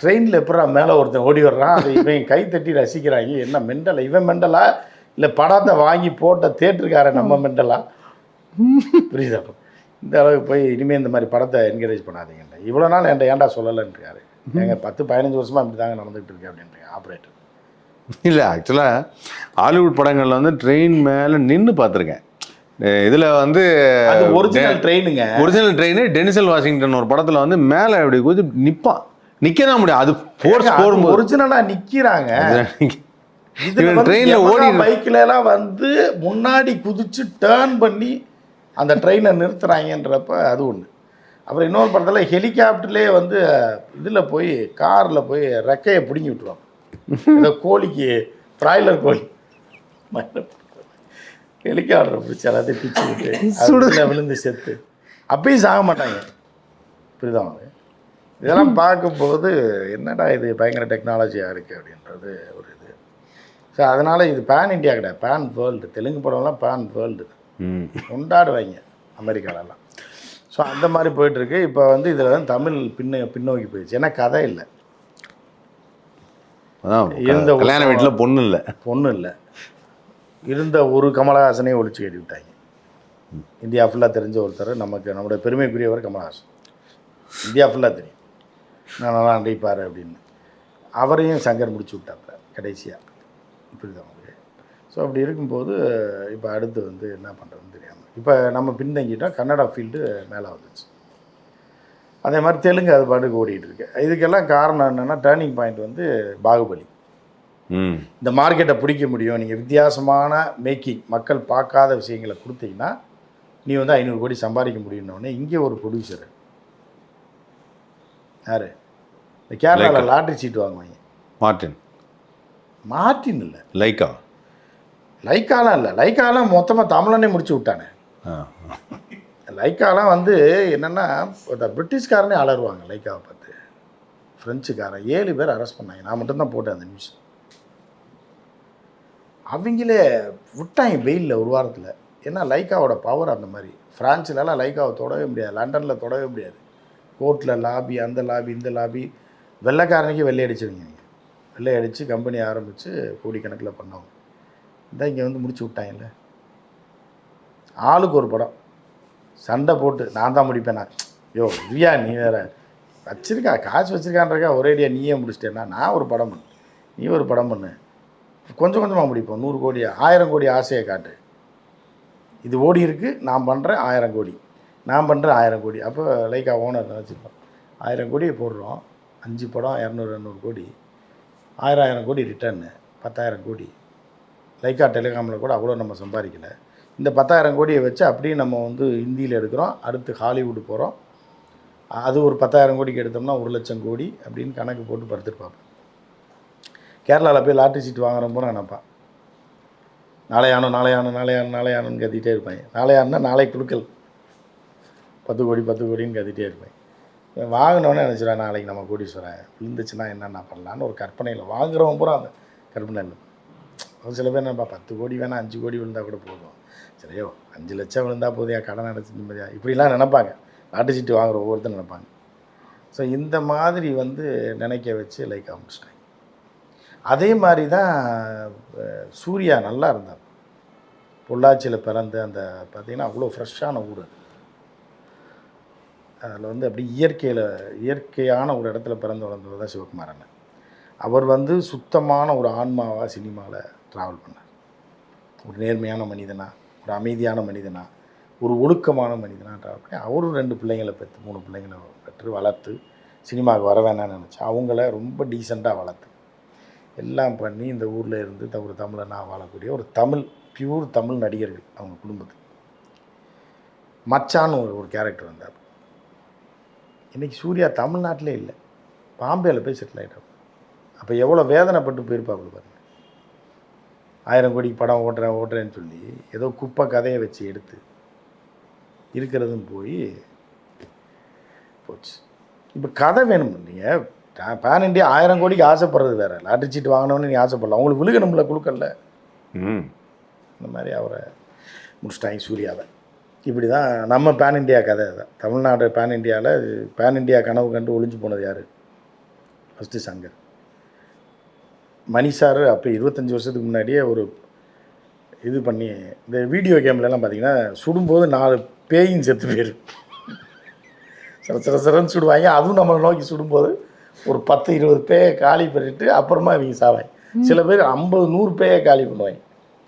ட்ரெயினில் எப்படா மேலே ஒருத்தன் ஓடி வர்றான்? அதை இவன் கை தட்டி ரசிக்கிறாங்க என்ன மெண்டலா? இவன் மெண்டலா? இல்லை படத்தை வாங்கி போட்ட தேட்டருக்காரன் நம்ம மெண்டலா? புரியுதா? இந்த அளவுக்கு போய் இனிமேல் இந்த மாதிரி படத்தை என்கரேஜ் பண்ணாதீங்கன்ற இவ்வளோ நாள் என்கிட்ட ஏன்டா சொல்லலைன்றாரு. எங்க பத்து பதினஞ்சு வருஷமா இப்படி தாங்க நடந்துகிட்டு இருக்கு அப்படின்றீங்க ஆப்ரேட்டர் இல்லை ஆக்சுவலாக ஹாலிவுட் படங்களில் வந்து ட்ரெயின் மேலே நின்று பார்த்துருக்கேன். இதில் வந்து ஒரிஜினல் ட்ரெயினுங்க. ஒரிஜினல் ட்ரெயின் டெனிசல் வாஷிங்டன் ஒரு படத்தில் வந்து மேலே அப்படி குதி நிற்பான் நிற்க தான் முடியும் அது ஃபோர்ஸ் போடும்போது. ஒரிஜினலா நிக்கிறாங்க. ஓடி பைக்ல எல்லாம் வந்து முன்னாடி குதிச்சு டேர்ன் பண்ணி அந்த ட்ரெயினை நிறுத்துறாங்கன்றப்ப அது ஒன்று அப்புறம் இன்னொரு படத்தில் ஹெலிகாப்டர்லேயே வந்து இதில் போய் காரில் போய் ரெக்கையை பிடுங்கி விட்டுருவாங்க இந்த கோழிக்கு பிராய்லர் கோழி. ஹெலிகாப்டரை பிடிச்சி எல்லாத்தையும் பிச்சு விட்டு அதுல விழுந்து செத்து. அப்பயும் சாக மாட்டாங்க. புரியுதா? இதெல்லாம் பார்க்கும்போது என்னடா இது பயங்கர டெக்னாலஜியாக இருக்குது அப்படின்றது ஒரு இது. ஸோ அதனால் இது பேன் இந்தியா கிடையாது. பேன் வேர்ல்டு தெலுங்கு படம்லாம் பேன் வேர்ல்டு கொண்டாடுவாங்க அமெரிக்காலலாம் ஸோ அந்த மாதிரி போயிட்டுருக்கு. இப்போ வந்து இதில் வந்து தமிழ் பின்ன பின்னோக்கி போயிடுச்சு. ஏன்னா கதை இல்லை. இருந்த கல்யாண வீட்டில் பொண்ணு இல்லை. பொண்ணு இல்லை. இருந்த ஒரு கமலஹாசனையும் ஒழிச்சு கட்டி விட்டாங்க இந்தியா ஃபுல்லாக தெரிஞ்ச ஒருத்தர் நமக்கு நம்முடைய பெருமைக்குரியவர் கமலஹாசன். இந்தியா ஃபுல்லாக தெரியும். நான் நல்லா நடிப்பார் அப்படின்னு. அவரையும் சங்கர் முடிச்சு விட்டாப்புல கடைசியாக இப்படி தான் ஸோ அப்படி இருக்கும்போது இப்போ அடுத்து வந்து என்ன பண்ணுறதுன்னு தெரியாமல் இப்போ நம்ம பின்தங்கிட்டோம் கன்னடா ஃபீல்டு மேலே வந்துச்சு. அதே மாதிரி தெலுங்கு அது பாட்டுக்கு ஓடிட்டு இருக்கு. இதுக்கெல்லாம் காரணம் என்னென்னா டேர்னிங் பாயிண்ட் வந்து பாகுபலி. இந்த மார்க்கெட்டை பிடிக்க முடியும். நீங்கள் வித்தியாசமான மேக்கிங் மக்கள் பார்க்காத விஷயங்களை கொடுத்தீங்கன்னா நீ வந்து ஐநூறு கோடி சம்பாதிக்க முடியும்னோடனே இங்கே ஒரு ப்ரொடியூசர் யார்? இந்த கேரளாவில் லாட்ரி சீட் வாங்குவாங்க. மார்டின். மார்ட்டின் இல்லை. லைக்கா லைக்காலாம் இல்லை. லைக்காலாம் மொத்தமாக தமிழனே முடிச்சு விட்டானே. லைக்காலாம் வந்து என்னென்னா பிரிட்டிஷ்காரனே அலறுவாங்க லைக்காவை பார்த்து. ஃப்ரெஞ்சுக்காரன் ஏழு பேர் அரெஸ்ட் பண்ணாங்க. நான் மட்டும்தான் போட்டேன் அந்த நியூஸ் அவங்களே விட்டாங்க வெயிலில் ஒரு வாரத்தில். ஏன்னா லைக்காவோட பவர் அந்த மாதிரி. ஃப்ரான்ஸ்லலாம் லைக்காவை தொடவே முடியாது. லண்டனில் தொடவே முடியாது. கோர்ட்டில் லாபி அந்த லாபி இந்த லாபி வெள்ளைக்காரனுக்கே வெள்ளை அடிச்சிருங்க நீங்கள் வெள்ளை அடித்து கம்பெனி ஆரம்பித்து கோடிக்கணக்கில் பண்ணவங்க இதான் இங்கே வந்து முடிச்சு விட்டாங்கல்ல. ஆளுக்கு ஒரு படம். சண்டை போட்டு நான் தான் முடிப்பேன் நான். யோ திவ்யா நீ வேற. வச்சிருக்கா காசு வச்சுருக்கான்றக்கா ஒரேடியாக நீயே முடிச்சிட்டேன்னா நான் ஒரு படம் பண்ணு. நீ ஒரு படம் பண்ணு. கொஞ்சம் கொஞ்சமாக முடிப்போம் நூறு கோடி ஆயிரம் கோடி ஆசையை காட்டு. இது ஓடி இருக்குது நான் பண்ணுறேன் ஆயிரம் கோடி. நான் பண்ணுறேன் ஆயிரம் கோடி. அப்போ லைக்கா ஓனர் நினச்சிப்போம் ஆயிரம் கோடியை போடுறோம். அஞ்சு படம் இரநூறு இரநூறு கோடி. ஆயிரம் ஆயிரம் கோடி ரிட்டர்னு பத்தாயிரம் கோடி. லைக்கா டெலிகாமில் கூட அவ்வளோ நம்ம சம்பாதிக்கலை. இந்த பத்தாயிரம் கோடியை வச்சு அப்படியே நம்ம வந்து ஹிந்தியில் எடுக்கிறோம். அடுத்து ஹாலிவுட் போகிறோம் அது ஒரு பத்தாயிரம் கோடிக்கு எடுத்தோம்னா ஒரு லட்சம் கோடி அப்படின்னு கணக்கு போட்டு படுத்துருப்பாங்க கேரளாவில் போய் லாட்ரி சீட் வாங்குறப்போ நான் நினப்பான் நாளையானோ நாளையானோ நாளையானோ நாளையானோன்னு கத்திகிட்டே இருப்பேன். நாளையானா நாளை குழுக்கள் பத்து கோடி பத்து கோடின்னு கத்திகிட்டே இருப்பேன். வாங்கினோன்னே நினச்சிடா நாளைக்கு நம்ம கோடீஸ்வரன் விழுந்துச்சுன்னா என்னென்ன பண்ணலான்னு ஒரு கற்பனையில் வாங்குறவன் பூரா அந்த கற்பனையில் ஒரு சில பேர் என்னப்பா பத்து கோடி வேணால் அஞ்சு கோடி விழுந்தால் கூட போதும். சரியோ அஞ்சு லட்சம் விழுந்தா போதியா கடன் அடைச்சி நிம்மதியா இப்படிலாம் நினைப்பாங்க. லாட்டு சீட்டு வாங்குற ஒவ்வொருத்தரும் நினைப்பாங்க. ஸோ இந்த மாதிரி வந்து நினைக்க வச்சு லைக் ஆரம்பிச்சிட்டாங்க அதே மாதிரி தான் சூர்யா நல்லா இருந்தார் பொள்ளாச்சியில் பிறந்து அந்த பார்த்தீங்கன்னா அவ்வளோ ஃப்ரெஷ்ஷான ஊர் அதில் வந்து அப்படி இயற்கையில் இயற்கையான ஒரு இடத்துல பிறந்து வளர்ந்தவர் தான் சிவகுமார் அண்ணன் அவர் வந்து சுத்தமான ஒரு ஆன்மாவாக சினிமாவில் ட்ராவல் பண்ணார். ஒரு நேர்மையான மனிதனா ஒரு அமைதியான மனிதனா ஒரு ஒழுக்கமான மனிதனா ட்ராவல் பண்ணி அவரும் ரெண்டு பிள்ளைங்களை பெற்று மூணு பிள்ளைங்களை பெற்று வளர்த்து சினிமாவுக்கு வர வேணாம்னு நினச்சி அவங்கள ரொம்ப டீசெண்டாக வளர்த்து. எல்லாம் பண்ணி இந்த ஊரில் இருந்து த- ஒரு தமிழனாக வாழக்கூடிய ஒரு தமிழ் பியூர் தமிழ் நடிகர்கள் அவங்க குடும்பத்துக்கு. மச்சான்னு ஒரு ஒரு கேரக்டர் வந்தார். இன்றைக்கி சூர்யா தமிழ்நாட்டிலே இல்லை. பாம்பேயில் போய் செட்டில் ஆகிட்டார் அப்போ எவ்வளோ வேதனைப்பட்டு போயிருப்பாப்புல பாருங்க. ஆயிரம் கோடிக்கு படம் ஓட்டுறேன் ஓட்டுறேன்னு சொல்லி ஏதோ குப்பை கதையை வச்சு எடுத்து இருக்கிறதும் போய் போச்சு. இப்போ கதை வேணும். நீங்கள் பேன் இண்டியா ஆயிரம் கோடிக்கு ஆசைப்படுறது வேற. லாட்டரி சீட்டு வாங்கணும்னு நீ ஆசைப்படல. அவங்களுக்கு விழுகணும்ல குழுக்கல்ல ம். இந்த மாதிரி அவரை முடிச்சிட்டாங்க சூர்யாவை. இப்படி தான் நம்ம பேன் இண்டியா கதை தான் தமிழ்நாடு பேன் இண்டியாவில் பேன் இண்டியா கனவு கண்டு ஒளிஞ்சு போனது யார்? ஃபஸ்ட்டு சங்கர். மணி சார் அப்போ இருபத்தஞ்சி வருஷத்துக்கு முன்னாடியே ஒரு இது பண்ணி இந்த வீடியோ கேம்லலாம் பார்த்தீங்கன்னா சுடும்போது நாலு பேயும் செத்து போயிடும் சிற சிற சிறன்னு சுடுவாங்க. அதுவும் நம்மளை நோக்கி சுடும்போது ஒரு பத்து இருபது பேயை காலி பண்ணிட்டு அப்புறமா இவங்க சாவாங்க. சில பேர் ஐம்பது நூறு பேயை காலி பண்ணுவாங்க.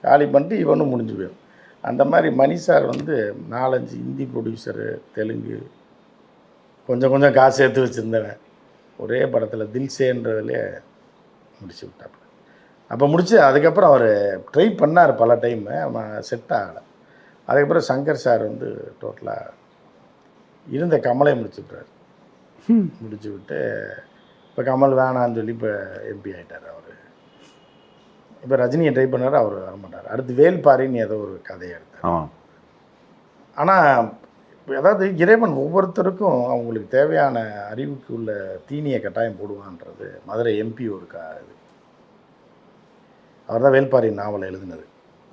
காலி பண்ணிட்டு இவனும் முடிஞ்சு போயிடும் அந்த மாதிரி மணி சார் வந்து நாலஞ்சு ஹிந்தி ப்ரொடியூசரு தெலுங்கு கொஞ்சம் கொஞ்சம் காசு சேர்த்து வச்சுருந்தவன். ஒரே படத்தில் தில்சேன்றதுலே முடிச்சு விட்டாப்புல அப்போ முடிச்சு அதுக்கப்புறம் அவர் ட்ரை பண்ணார் பல டைமு செட் ஆகலை. அதுக்கப்புறம் சங்கர் சார் வந்து டோட்டலாக இருந்த கமலை முடிச்சு விட்றாரு முடிச்சு விட்டு இப்போ கமல் வேணான்னு சொல்லி இப்போ எம்பி ஆகிட்டார் அவர். இப்போ ரஜினியை ட்ரை பண்ணார் அவர் வரமாட்டார். அடுத்து வேல்பாரின்னு ஏதோ ஒரு கதையை எடுத்தார். ஆனால் அதாவது இறைவன் ஒவ்வொருத்தருக்கும் அவங்களுக்கு தேவையான அறிவுக்கு உள்ள தீனியை கட்டாயம் போடுவான்றது. மதுரை எம்பி ஒரு கா இது. அவர் தான் வேல்பாரி நாவலை எழுதினது.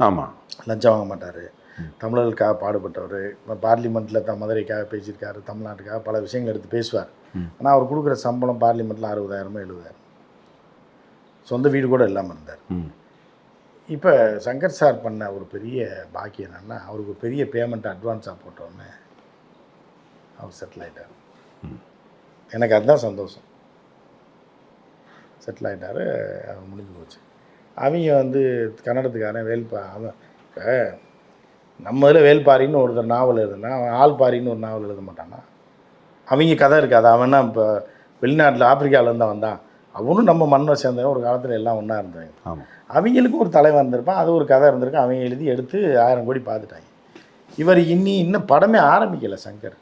ஆமாம் லஞ்சம் வாங்க மாட்டார். தமிழர்களுக்காக பாடுபட்டவர். பார்லிமெண்ட்டில் த மதுரைக்காக பேசியிருக்காரு. தமிழ்நாட்டுக்காக பல விஷயங்கள் எடுத்து பேசுவார். ஆனால் அவர் கொடுக்குற சம்பளம் பார்லிமெண்ட்டில் அறுபதாயிரமோ எழுபதாயிரம். சொந்த வீடு கூட இல்லாமல் இருந்தார். இப்போ சங்கர் சார் பண்ண ஒரு பெரிய பாக்கியம் என்னன்னா அவருக்கு பெரிய பேமெண்ட் அட்வான்ஸாக போட்டோன்னே அவர் செட்டில் ஆகிட்டார் எனக்கு அதுதான் சந்தோஷம். செட்டில் ஆகிட்டாரு அவர் முடிஞ்சு போச்சு. அவங்க வந்து கன்னடத்துக்காரன் வேல்பா அவன் இப்போ நம்ம இதில் வேல்பாரின்னு ஒருத்தர் நாவல் எழுதுனா அவன் ஆள்பாரின்னு ஒரு நாவல் எழுத மாட்டானா? அவங்க கதை இருக்காது? அவனா இப்போ வெளிநாட்டில் ஆப்பிரிக்காவிலேருந்து தான் வந்தான்? அவனும் நம்ம மண்ணை சேர்ந்தவன் ஒரு காலத்தில் எல்லாம் ஒன்றா இருந்தாங்க. ஆமாம் அவங்களுக்கும் ஒரு தலைவன் இருந்திருப்பான் அது ஒரு கதை இருந்திருக்கு அவங்க எழுதி எடுத்து ஆயிரம் கோடி பார்த்துட்டாங்க இவர் இன்னி இன்னும் படமே ஆரம்பிக்கலை சங்கர்.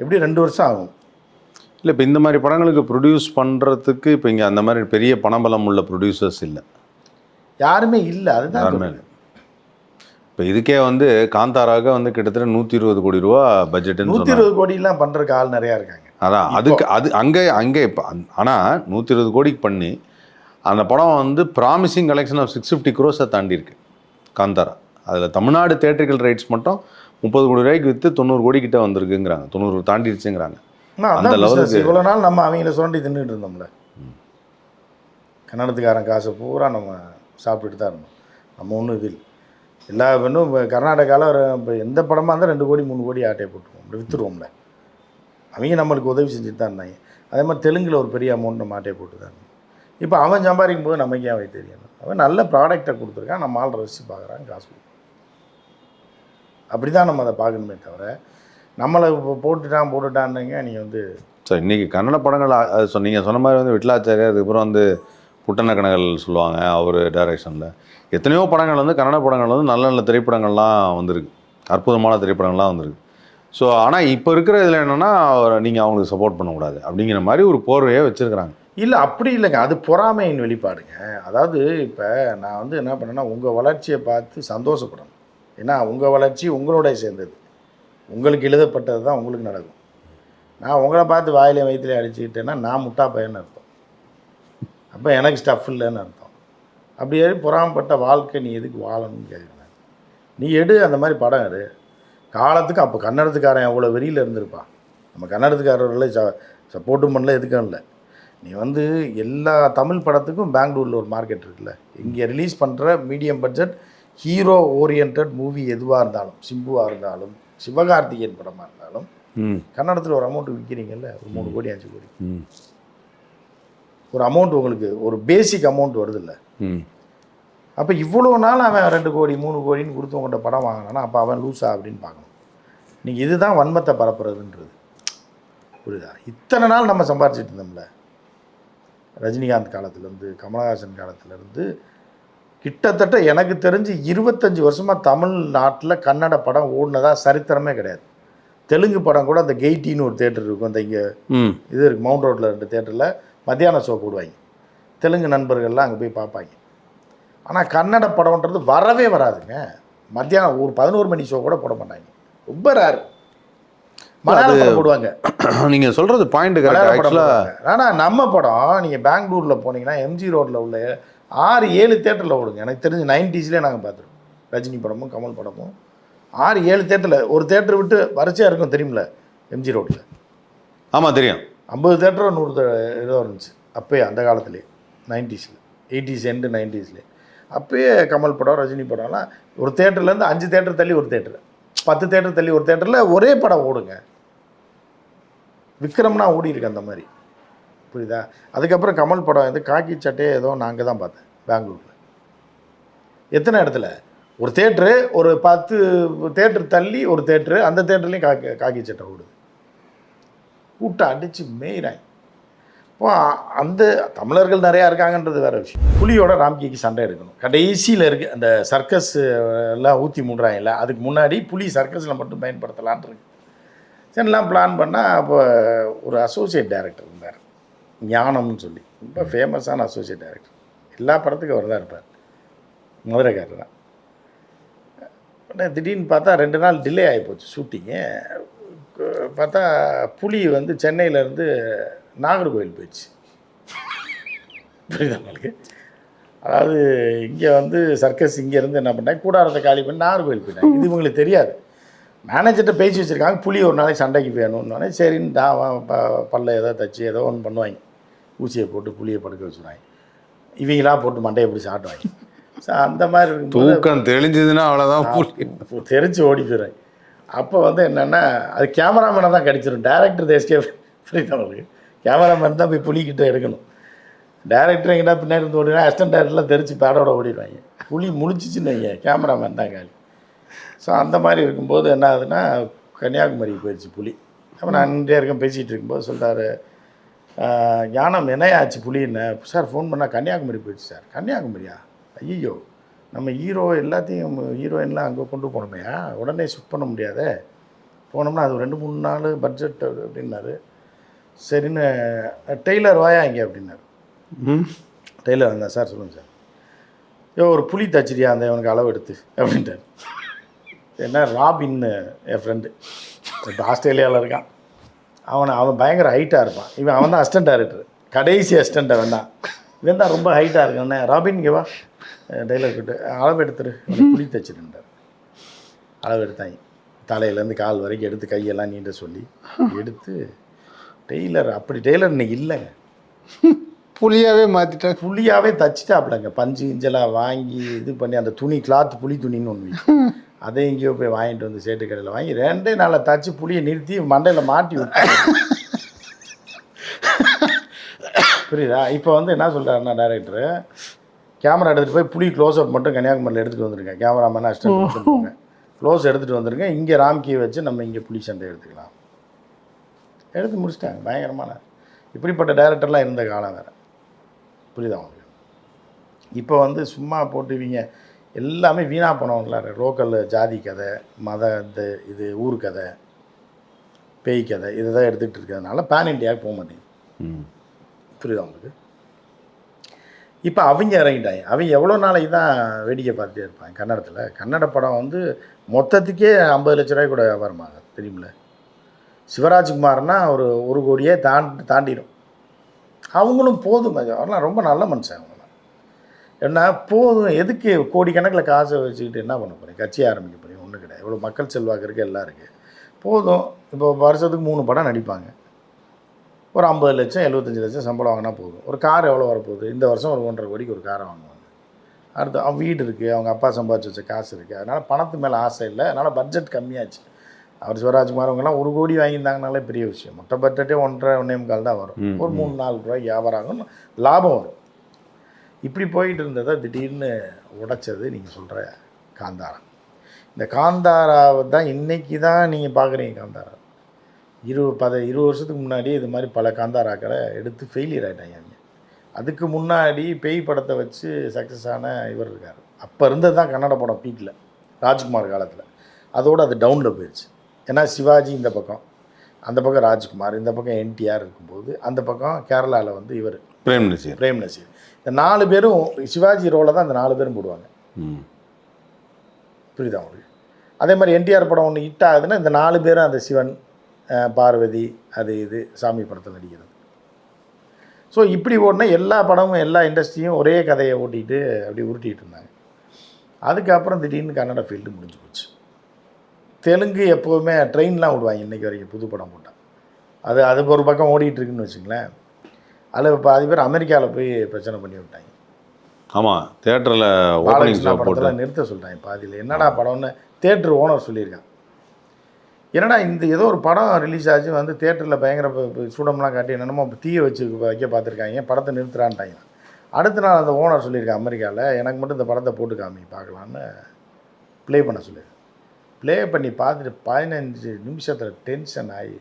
எப்படி ரெண்டு வருஷம் ஆகும்? இல்லை இப்போ இந்த மாதிரி படங்களுக்கு ப்ரொடியூஸ் பண்ணுறதுக்கு இப்போ இங்கே அந்த மாதிரி பெரிய பணபலம் உள்ள ப்ரொடியூசர்ஸ் இல்லை. யாருமே இல்லை அதுதான் யாருமே. இப்போ இதுக்கே வந்து காந்தாராக வந்து கிட்டத்தட்ட நூற்றி இருபது கோடி ரூபா பட்ஜெட்டுன்னு நூற்றி இருபது கோடிலாம் பண்ணுறக்கு ஆள் நிறையா இருக்காங்க. அதான் அதுக்கு அது அங்கே அங்கே இப்போ ஆனால் நூற்றி இருபது கோடிக்கு பண்ணி அந்த படம் வந்து promising collection of six fifty க்ரோஸை தாண்டி இருக்கு காந்தாரா. அதில் தமிழ்நாடு தேட்டரிக்கல் ரைட்ஸ் மட்டும் முப்பது கோடி ரூபாய்க்கு விற்று தொண்ணூறு கோடி கிட்ட வந்திருக்குங்கிறாங்க. தொண்ணூறு தாண்டிடுச்சுங்கிறாங்க அந்த business. இவ்வளோ நாள் நம்ம அவங்கள சுரண்டி தின்னுட்டு இருந்தோம்ல. கன்னடத்துக்காரன் காசை பூரா நம்ம சாப்பிட்டுட்டு தான் இருந்தோம். நம்ம ஒன்றும் இது இல்லை எல்லா பெண்ணும் இப்போ கர்நாடகாவில் இப்போ எந்த படமாக இருந்தால் ரெண்டு கோடி மூணு கோடி ஆட்டையை போட்டுருவோம். விற்றுருவோம்ல அவங்க நம்மளுக்கு உதவி செஞ்சுட்டு தான் இருந்தாங்க அதே மாதிரி தெலுங்கில் ஒரு பெரிய அமௌண்ட் நம்ம ஆட்டையை போட்டு இப்போ அவன் சம்பாதிக்கும் போது நமக்கு ஏன் அவன் தெரியணும் அவன் நல்ல ப்ராடக்டை கொடுத்துருக்கான். நம்ம ஆள் ரசித்து பார்க்குறான் காசு அப்படி தான் நம்ம அதை பார்க்கணுமே தவிர நம்மளை இப்போ போட்டுட்டான் போட்டுட்டான்னுங்க நீங்கள் வந்து சார் இன்றைக்கி கன்னட படங்கள் அ- அது நீங்கள் சொன்ன மாதிரி வந்து விட்லாச்சாரியா அதுக்கப்புறம் வந்து புட்டன கணகள் சொல்லுவாங்க அவர் டைரக்ஷனில் எத்தனையோ படங்கள் வந்து கன்னட படங்கள் வந்து நல்ல நல்ல திரைப்படங்கள்லாம் வந்திருக்கு. அற்புதமான திரைப்படங்கள்லாம் வந்திருக்கு. ஸோ ஆனால் இப்போ இருக்கிற இதில் என்னென்னா நீங்கள் அவங்களுக்கு சப்போர்ட் பண்ணக்கூடாது. அப்படிங்கிற மாதிரி ஒரு போர்வையை வச்சுருக்கிறாங்க. இல்லை அப்படி இல்லைங்க. அது பொறாமையின் வெளிப்பாடுங்க. அதாவது இப்போ நான் வந்து என்ன பண்ணேன்னா உங்கள் வளர்ச்சியை பார்த்து சந்தோஷப்படணும். ஏன்னா உங்கள் வளர்ச்சி உங்களோட சேர்ந்தது. உங்களுக்கு எழுதப்பட்டது தான் உங்களுக்கு நடக்கும். நான் உங்களை பார்த்து வாயில வயிற்றுல அடிச்சுக்கிட்டேன்னா நான் முட்டா பையன்னு அர்த்தம். அப்போ எனக்கு ஸ்டஃப் இல்லைன்னு அர்த்தம். அப்படியே பொறாமப்பட்ட வாழ்க்கை நீ எதுக்கு வாழணும்னு கேட்குறேன் நீ எடு அந்த மாதிரி படம் எடு. காலத்துக்கு அப்போ கன்னடத்துக்காரன் எவ்வளோ வெறியில் இருந்திருப்பான் நம்ம கன்னடத்துக்காரர்களை ச சப்போர்ட்டும் பண்ணல எதுக்கும் இல்லை. நீ வந்து எல்லா தமிழ் படத்துக்கும் பெங்களூரில் ஒரு மார்க்கெட் இருக்குல்ல? இங்கே ரிலீஸ் பண்ணுற medium budget hero oriented movie எதுவாக இருந்தாலும் சிம்புவாக இருந்தாலும் சிவகார்த்திகேயன் படமாக இருந்தாலும் ம். கன்னடத்தில் ஒரு அமௌண்ட் விற்கிறீங்கல்ல ஒரு மூணு கோடி அஞ்சு கோடி. ம். ஒரு அமௌண்ட் உங்களுக்கு ஒரு பேசிக் அமௌண்ட் வருதுல்ல? ம். அப்போ இவ்வளோ நாள் அவன் ரெண்டு கோடி மூணு கோடின்னு கொடுத்து உங்கள்கிட்ட படம் வாங்கினானா அப்போ அவன் லூஸா அப்படின்னு பார்க்கணும். நீங்கள் இதுதான் வன்மத்தை பரப்புறதுன்றது. புரியுதா? இத்தனை நாள் நம்ம சம்பாரிச்சிட்டு இருந்தோம்ல. ரஜினிகாந்த் காலத்துலேருந்து கமலஹாசன் காலத்துலேருந்து கிட்டத்தட்ட எனக்கு தெரிஞ்சு இருபத்தஞ்சி வருஷமாக தமிழ்நாட்டில் கன்னட படம் ஓடினதா சரித்திரமே கிடையாது. தெலுங்கு படம் கூட அந்த கெய்டின்னு ஒரு தேட்டர் இருக்கும். அந்த இங்கே இது இருக்குது மவுண்ட் ரோட்டில் ரெண்டு தேட்டரில் மத்தியான ஷோ போடுவாங்க. தெலுங்கு நண்பர்கள்லாம் அங்கே போய் பார்ப்பாங்க. ஆனால் கன்னட படம்ன்றது வரவே வராதுங்க. மத்தியானம் ஒரு பதினோரு மணி ஷோ கூட போட மாட்டாங்க. ரொம்ப ரேர் போடுவாங்க. நீங்கள் சொல்கிறது பாயிண்ட் ஆனால் நம்ம படம் நீங்கள் பெங்களூரில் போனீங்கன்னா எம்ஜி ரோட்டில் உள்ள ஆறு ஏழு தேட்டரில் ஓடுங்க. எனக்கு தெரிஞ்சு நைன்டிஸ்லேயே நாங்கள் பார்த்துருக்கோம். ரஜினி படமும் கமல் படமும். ஆறு ஏழு தேட்டரில் ஒரு தேட்டர் விட்டு வரிசையாக இருக்கும் தெரியுமில்ல எம்ஜி ரோட்டில் ஆமாம் தெரியும். ஐம்பது தேட்டரோ நூறு தே- ஏதோ இருந்துச்சு. அப்போயே அந்த காலத்துலேயே நைன்டிஸில் எயிட்டிஸ் எண்டு நைன்டிஸ்லேயே அப்போயே கமல் படம் ரஜினி படம்லாம் ஒரு தேட்டர்லேருந்து அஞ்சு தேட்டர் தள்ளி ஒரு தேட்டர். பத்து தேட்டர் தள்ளி ஒரு தேட்டரில் ஒரே படம் ஓடுங்க. விக்ரம்னா ஓடி இருக்கு அந்த மாதிரி. புரியுதா? அதுக்கப்புறம் கமல் படம் இது காக்கி சட்டையே ஏதோ நாங்கள் தான் பார்த்தேன் பெங்களூரில். எத்தனை இடத்துல? ஒரு தேட்ரு ஒரு பத்து தேட்ரு தள்ளி ஒரு தேட்ரு அந்த தேட்டர்லேயும் காக்கி காக்கி சட்டை ஓடுது. கூட்டம் அடித்து மேயிறாங்க. அப்போ அந்த தமிழர்கள் நிறையா இருக்காங்கன்றது வேற விஷயம். புலியோட ராம்கிக்கு சண்டை எடுக்கணும். கடைசியில் இருக்கு அந்த சர்க்கஸ் எல்லாம் ஊற்றி மூடுறாங்கல்ல அதுக்கு முன்னாடி புலி சர்க்கஸில் மட்டும் பயன்படுத்தலான் இருக்கு. சரிலாம் பிளான் பண்ணால் அப்போ ஒரு அசோசியேட் டைரக்டர் இருந்தார். ஞானம்னு சொல்லி. ரொம்ப ஃபேமஸான அசோசியேட் டைரக்டர் எல்லா படத்துக்கும் அவர் தான் இருப்பார். மதுரைக்காரர் தான். உடனே திடீர்னு பார்த்தா ரெண்டு நாள் டிலே ஆகிப்போச்சு ஷூட்டிங்கு பார்த்தா புலி வந்து சென்னையிலேருந்து நாகர்கோவில் போயிடுச்சு. புரியுதா உங்களுக்கு? அதாவது இங்கே வந்து சர்க்கஸ் இங்கேருந்து என்ன பண்ணாங்க? கூடாரத்தை காலி பண்ணி நாகர்கோவில் போயிட்டாங்க. இது இவங்களுக்கு தெரியாது. மேனேஜர்கிட்ட பேசி வச்சுருக்காங்க. புலி ஒரு நாளைக்கு சண்டைக்கு வேணும்னு சரின்னு வா, ப- பல்ல ஏதோ தச்சு ஏதோ ஒன்று பண்ணுவாங்க. ஊசியை போட்டு புளியை படுக்க வச்சுருவாங்க. இவங்களா போட்டு மண்டையை பிடிச்சி ஆட்டுவாங்க. ஸோ அந்த மாதிரி தூக்கம் தெளிஞ்சதுன்னா அவ்வளோதான் தெரிஞ்சு ஓடி போயிடுறேன் அப்போ வந்து என்னென்னா அது கேமராமேனை தான் கடிச்சிடும் டேரக்டர் தேசிய புரியுது அவங்களுக்கு கேமராமேன் தான் போய் புலிக்கிட்ட எடுக்கணும். டேரக்டர் எங்கிட்ட பின்னாடி இருந்து ஓடினா அசிஸ்டன்ட் டேரக்டர்லாம் தெரிச்சு பேடோட ஓடிடுவாங்க. புலி முழிச்சிச்சுன்னு வைங்க கேமராமேன் தான் காலி. ஸோ அந்த மாதிரி இருக்கும்போது என்ன ஆகுதுன்னா கன்னியாகுமரி போயிடுச்சு புலி. அப்போ நான் இங்கே இருக்கேன் பேசிகிட்டு இருக்கும்போது சொல்கிறாரு ஞானம் என்னையாச்சு புலின்னு? சார் ஃபோன் பண்ணால் கன்னியாகுமரி போயிடுச்சு சார். கன்னியாகுமரியா? ஐயோ நம்ம ஹீரோ எல்லாத்தையும் ஹீரோயின்லாம் அங்கே கொண்டு போனோமையா? உடனே ஷிஃப்ட் பண்ண முடியாதே? போனோம்னா அது ரெண்டு மூணு நாள் பட்ஜெட் அப்படின்னாரு. சரின்னு டெய்லர் வாயா இங்கே அப்படின்னாரு. டெய்லர் வந்தேன் சார் சொல்லுங்கள் சார். ஐயோ ஒரு புலி தச்சிரியா அந்த இவனுக்கு அளவு எடுத்து அப்படின்ட்டார். என்ன ராபின்னு என் ஃப்ரெண்டு இப்போ ஆஸ்திரேலியாவில் இருக்கான். அவனை அவன் பயங்கர ஹைட்டாக இருப்பான். இவன் அவன் தான் அசிஸ்டன்ட் டேரக்டர் கடைசி அசிஸ்டண்ட் அவன் தான். இவன் தான் ரொம்ப ஹைட்டாக இருக்கானே. ராபின் இங்கே வா. டெய்லர் கிட்ட அளவு எடுத்துரு. புலி தச்சிருந்தார் அளவு எடுத்தாங்க. தலையிலேருந்து கால் வரைக்கும் எடுத்து கையெல்லாம் நீண்ட சொல்லி எடுத்து டெய்லர் அப்படி டெய்லர் இன்னைக்கு இல்லைங்க. புலியாவே மாற்றிட்டேன் புளியாவே தச்சுட்டாப்லங்க பஞ்சு இஞ்சலாக வாங்கி இது பண்ணி அந்த துணி கிளாத் புளி துணின்னு ஒன்று அதை எங்கேயோ போய் வாங்கிட்டு வந்து சேட்டு கடையில் வாங்கி ரெண்டே நாளில் தச்சு புளியை நிறுத்தி மண்டையில் மாட்டி விட்டு. புரியுதா? இப்போ வந்து என்ன சொல்கிறாருன்னா டேரக்டர் கேமரா எடுத்துகிட்டு போய் புளி க்ளோஸ் அப் மட்டும் கன்னியாகுமரியில் எடுத்துகிட்டு வந்துருங்க. கேமராமேன் அசிஸ்டன்ட் க்ளோஸ் எடுத்துகிட்டு வந்துருங்க. இங்கே ராம்கி வச்சு நம்ம இங்கே புளி சண்டை எடுத்துக்கலாம். எடுத்து முடிச்சிட்டாங்க பயங்கரமான. இப்படிப்பட்ட டைரக்டர்லாம் இருந்த காலம் வேறு. புரியுதா உங்களுக்கு? இப்போ வந்து சும்மா போட்டு இவங்க எல்லாமே வீணாக போனவங்களா லோக்கல் ஜாதி கதை மத இந்த இது ஊர் கதை பேய் கதை இதை தான் எடுத்துகிட்டு இருக்கிறதுனால பேன் இண்டியாவுக்கு போக மாட்டேங்குது. புரியுதா உங்களுக்கு? இப்போ அவங்க இறங்கிட்டாங்க. அவங்க எவ்வளோ நாளைக்கு தான் வேடிக்கை பார்த்துட்டே இருப்பாங்க கன்னடத்தில்? கன்னட படம் வந்து மொத்தத்துக்கே ஐம்பது லட்ச ரூபாய் கூட வியாபாரம் ஆகுது தெரியுமில்ல? சிவராஜ்குமார்னா ஒரு ஒரு கோடியே தாண்டி தாண்டிடும். அவங்களும் போதும் அது. அவர்லாம் ரொம்ப நல்ல மனுஷன் அவங்களாம் என்ன போதும். எதுக்கு கோடிக்கணக்கில் காசை வச்சுக்கிட்டு என்ன பண்ண போகிறீங்க கட்சி ஆரம்பிக்க போகிறீங்க ஒன்றும் கிடையாது. இவ்வளோ மக்கள் செல்வாக்கு இருக்குது எல்லாம் இருக்குது போதும். இப்போ வருஷத்துக்கு மூணு படம் நடிப்பாங்க. ஒரு ஐம்பது லட்சம் எழுபத்தஞ்சு லட்சம் சம்பளம் வாங்கினா போதும். ஒரு கார் எவ்வளோ வரப்போகுது? இந்த வருஷம் ஒரு ஒன்றரை கோடிக்கு ஒரு காரை வாங்குவாங்க. அடுத்து அவன் வீடு இருக்குது அவங்க அப்பா சம்பாதிச்சு வச்ச காசு இருக்குது அதனால் பணத்து மேலே ஆசை இல்லை. அதனால் பட்ஜெட் கம்மியாச்சு. அவர் சிவராஜ்குமார் அவங்கெல்லாம் ஒரு கோடி வாங்கியிருந்தாங்கனாலே பெரிய விஷயம். மொத்த பட்ஜெட்டே ஒன்றரை ஒன்றே முக்கால் தான் வரும். ஒரு மூணு நாலு ரூபாய்க்கு வியாபாரம் ஆகும் லாபம் வரும். இப்படி போயிட்டு இருந்ததை திடீர்னு உடைச்சது நீங்கள் சொல்கிற காந்தாரம் இந்த காந்தாராவை தான் இன்னைக்கு தான் நீங்கள் பார்க்குறீங்க காந்தாரா. இரு பத இருபது வருஷத்துக்கு முன்னாடி இது மாதிரி பல காந்தாராக்களை எடுத்து ஃபெயிலியர் ஆகிட்டாங்க அவங்க அதுக்கு முன்னாடி பேய் படத்தை வச்சு சக்ஸஸ் ஆன இவர் இருக்கார். அப்போ இருந்தது தான் கன்னட படம் பீக்கில் ராஜ்குமார் காலத்தில். அதோடு அது டவுனில் போயிடுச்சு. ஏன்னா சிவாஜி இந்த பக்கம் அந்த பக்கம் ராஜ்குமார் இந்த பக்கம் என்டிஆர் இருக்கும்போது அந்த பக்கம் கேரளாவில் வந்து இவர். பிரேம் நசீர். பிரேம் நசீர். இந்த நாலு பேரும் சிவாஜி ரோலை தான் இந்த நாலு பேரும் போடுவாங்க. ம். புரியுதா உங்களுக்கு? அதே மாதிரி என்டிஆர் படம் ஒன்று ஹிட் ஆகுதுன்னா இந்த நாலு பேரும் அந்த சிவன் பார்வதி அது இது சாமி படத்தில் நடிக்கிறது. ஸோ இப்படி ஓடினா எல்லா படமும் எல்லா இண்டஸ்ட்ரியும் ஒரே கதையை ஓட்டிட்டு அப்படி உருட்டிட்டு இருந்தாங்க. அதுக்கப்புறம் திடீர்னு கன்னட ஃபீல்டு முடிஞ்சு போச்சு. தெலுங்கு எப்போவுமே ட்ரெயின்லாம் விடுவாங்க இன்றைக்கி வரைக்கும் புது படம் போட்டால் அது அது ஒரு பக்கம் ஓடிட்டு இருக்குன்னு வச்சுங்களேன். அதில் பாதி பேர் அமெரிக்காவில் போய் பிரச்சனை பண்ணி விட்டாங்க. ஆமாம் தேட்டரில் படத்தில் நிறுத்த சொல்லிட்டாங்க பாதியில். என்னடா படம்னு தேட்டர் ஓனர் சொல்லியிருக்கான். என்னடா இந்த ஏதோ ஒரு படம் ரிலீஸ் ஆச்சு வந்து தேட்டரில் பயங்கர சூடம்லாம் காட்டி என்னென்னமோ தீய வச்சு வைக்க பார்த்துருக்காங்க. படத்தை நிறுத்துறான்ட்டாங்க. அடுத்த நாள் அந்த ஓனர் சொல்லியிருக்கேன் அமெரிக்காவில் எனக்கு மட்டும் இந்த படத்தை போட்டு காமி பார்க்கலான்னு ப்ளே பண்ண சொல்லியிருக்கேன். ப்ளே பண்ணி பார்த்துட்டு பதினஞ்சு நிமிஷத்தில் டென்ஷன் ஆகி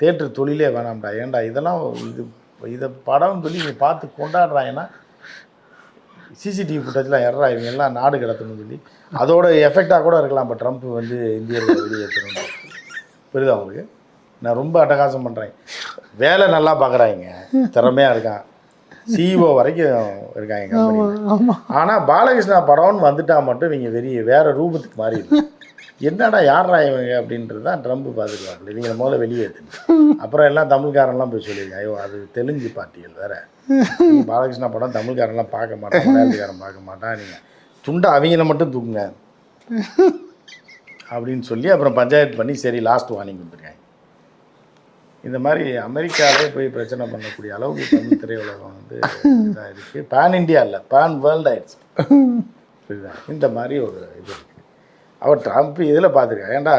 தேட்டர் தொழிலே வேணாம்டா ஏன்டா இதெல்லாம் இது இதை படம்னு சொல்லி நீ பார்த்து கொண்டாடுறாங்கன்னா சிசிடிவி ஃபுட்டேஜ்லாம் எறா இவங்க எல்லாம் நாடு கடத்தணும்னு சொல்லி. அதோட எஃபெக்டாக கூட இருக்கலாம் இப்போ ட்ரம்ப் வந்து இந்தியர்கள் வெளியேற்றணும் புரியுதா அவங்களுக்கு நான் ரொம்ப அட்டகாசம் பண்ணுறேன் வேலை நல்லா பார்க்குறாங்க திறமையாக இருக்கான். சிஇஓ வரைக்கும் இருக்காங்க ஆனால் பாலகிருஷ்ணா படம்னு வந்துட்டா மட்டும் இவங்க வெறிய வேற ரூபத்துக்கு மாறிடுது. என்னடா யாரா இவங்க அப்படின்றது தான் ட்ரம்ப் பார்த்துருக்காங்க இவங்களை முதல்ல வெளியேற்றுங்க அப்புறம் எல்லாம் தமிழ்காரன்லாம் போய் சொல்லியிருக்காங்க ஐயோ அது தெலுங்கு பார்ட்டிகள் வேற. பாலகிருஷ்ணா படம் தமிழ்காரன்லாம் பார்க்க மாட்டான் மலையாளத்துக்காரன் பார்க்க மாட்டான் நீங்கள் துண்டை அவங்கள மட்டும் தூக்குங்க. அப்படின்னு சொல்லி அப்புறம் பஞ்சாயத்து பண்ணி சரி லாஸ்ட் வார்னிங் கொடுத்துருக்காங்க. இந்த மாதிரி அமெரிக்காவிலே போய் பிரச்சனை பண்ணக்கூடிய அளவுக்கு தமிழ் திரையுலகம் வந்து இதாக இருக்குது பேன் இந்தியா இல்லை பேன் வேர்ல்டு ஆயிடுச்சு. புரியுதா இந்த மாதிரி ஒரு இது இருக்குது அவர் ட்ரம்ப் இதில் பார்த்துருக்காரு. ஏன்டா